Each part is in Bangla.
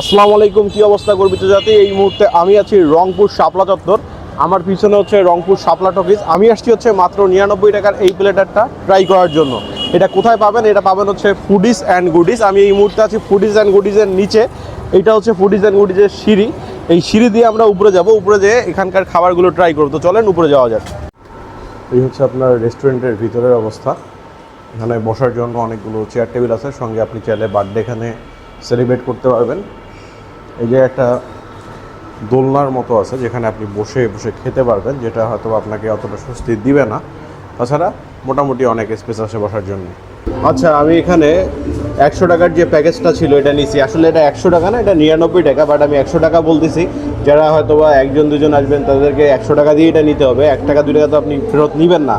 আসসালামু আলাইকুম, কি অবস্থা গর্বিত জাতি? এই মুহূর্তে আমি আছি রংপুর শাপলা চত্বর। আমার পিছনে হচ্ছে রংপুর শাপলা টকিজ। আমি আসছি হচ্ছে মাত্র নিরানব্বই টাকার এই প্লেটারটা ট্রাই করার জন্য। এটা কোথায় পাবেন? এটা পাবেন হচ্ছে ফুডিস অ্যান্ড গুডিস আমি এই মুহূর্তে আছি ফুডিস অ্যান্ড গুডিসের নিচে। এইটা হচ্ছে ফুডিস অ্যান্ড গুডিসের সিঁড়ি। এই সিঁড়ি দিয়ে আমরা উপরে যাব। উপরে যেয়ে এখানকার খাবারগুলো ট্রাই করব। তো চলেন উপরে যাওয়া যাক। এই হচ্ছে আপনার রেস্টুরেন্টের ভিতরের অবস্থা। এখানে বসার জন্য অনেকগুলো চেয়ার টেবিল আছে। সঙ্গে আপনি চাইলে বার্থডে এখানে সেলিব্রেট করতে পারবেন। এই যে একটা দোলনার মতো আছে যেখানে আপনি বসে বসে খেতে পারবেন, যেটা হয়তো আপনাকে অতটা স্বস্তি দিবে না। তাছাড়া মোটামুটি অনেক স্পেস আছে বসার জন্য। আচ্ছা আমি এখানে একশো টাকার যে প্যাকেজটা ছিল, এটা নিয়েছি আসলে এটা একশো টাকা না, এটা নিরানব্বই টাকা বাট আমি একশো টাকা বলতেছি। যারা হয়তো বা একজন, দুজন আসবেন, তাদেরকে একশো টাকা দিয়ে এটা নিতে হবে। এক টাকা, দুই টাকা তো আপনি ফেরত নেবেন না।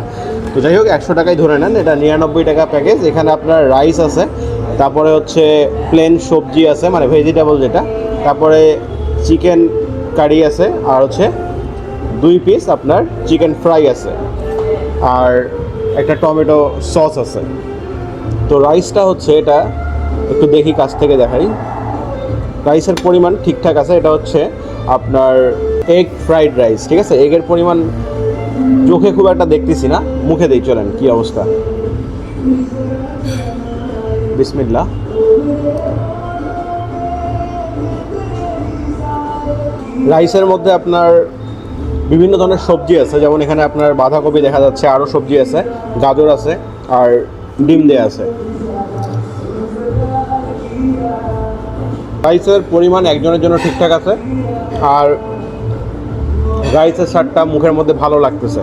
তো যাই হোক, একশো টাকাই ধরে নেন। এটা নিরানব্বই টাকা প্যাকেজ। এখানে আপনার রাইস আছে, তারপরে হচ্ছে প্লেন সবজি আছে মানে ভেজিটেবল যেটা। তারপরে চিকেন কারি আছে, আর হচ্ছে দুই পিস আপনার চিকেন ফ্রাই আছে, আর একটা টমেটো সস আছে। তো রাইসটা হচ্ছে এটা, একটু দেখি কাছ থেকে দেখাই। রাইসের পরিমাণ ঠিকঠাক আছে, এটা হচ্ছে আপনার এগ ফ্রাইড রাইস ঠিক আছে? এগের পরিমাণ চোখে খুব একটা দেখতেছি না, মুখে দেই, চলেন, কি অবস্থা? বিসমিল্লা রাইসের মধ্যে আপনার বিভিন্ন ধরনের সবজি আছে। যেমন এখানে আপনার বাঁধাকপি দেখা যাচ্ছে, আরও সবজি আছে, গাজর আছে, আর ডিম দেয়া আছে। রাইসের পরিমাণ একজনের জন্য ঠিকঠাক আছে, আর রাইসের স্বাদটা মুখের মধ্যে ভালো লাগতেছে।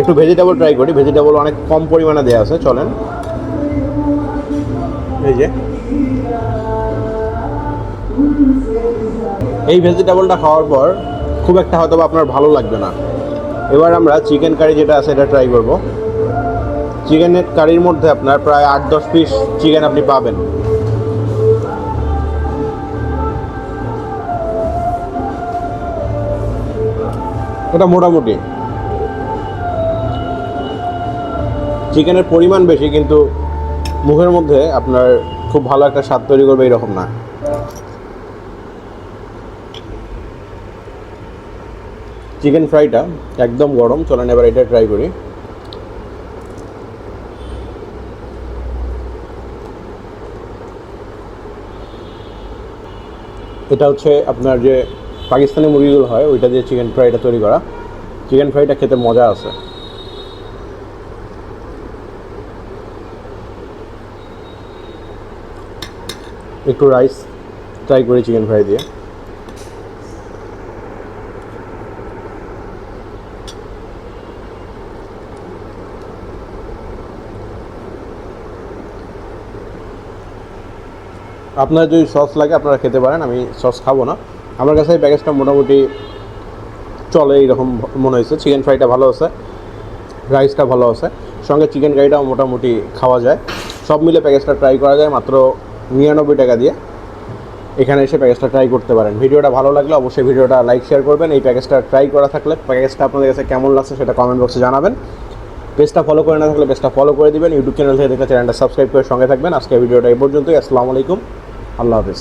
একটু ভেজিটেবল ট্রাই করি ভেজিটেবল অনেক কম পরিমাণে দেওয়া আছে, চলেন। এই যে। এই ভেজিটেবলটা খাওয়ার পর খুব একটা হয়তো আপনার ভালো লাগবে না। এবার আমরা চিকেন কারি যেটা আছে এটা ট্রাই করব। চিকেনের কারির মধ্যে আপনার প্রায় আট দশ পিস চিকেন আপনি পাবেন। এটা মোটামুটি। চিকেনের পরিমাণ বেশি কিন্তু মুখের মধ্যে আপনার খুব ভালো একটা স্বাদ তৈরি করবে এরকম না। চিকেন ফ্রাইটা একদম গরম, চলেন এবার এটা ট্রাই করি। এটা হচ্ছে আপনার যে পাকিস্তানি মুরগিগুলো হয়, ওইটা দিয়ে চিকেন ফ্রাইটা তৈরি করা। চিকেন ফ্রাইটা খেতে মজা আছে। একটু রাইস ট্রাই করি চিকেন ফ্রাই দিয়ে। আপনার যদি সস লাগে, আপনারা খেতে পারেন, আমি সস খাব না। আমার কাছে এই প্যাকেজটা মোটামুটি চলে এইরকম মনে হয়েছে। চিকেন ফ্রাইটা ভালো আছে রাইসটা ভালো আছে। সঙ্গে চিকেন কারিটাও মোটামুটি খাওয়া যায়। সব মিলে প্যাকেজটা ট্রাই করা যায় মাত্র নিরানব্বই টাকা দিয়ে। এখানে এসে প্যাকেজটা ট্রাই করতে পারেন। ভিডিওটা ভালো লাগলে অবশ্যই ভিডিওটা লাইক শেয়ার করবেন। এই প্যাকেজটা ট্রাই করা থাকলে প্যাকেজটা আপনাদের কাছে কেমন লাগছে সেটা কমেন্ট বক্সে জানাবেন। পেজটা ফলো করে না থাকলে পেজটা ফলো করে দিবেন। ইউটিউব চ্যানেল থেকে দেখলে চ্যানেলটা সাবস্ক্রাইব করে সঙ্গে থাকবেন। আজকে ভিডিওটা এই পর্যন্তই। আসসালামু আলাইকুম। আল্লাহ হাফিজ।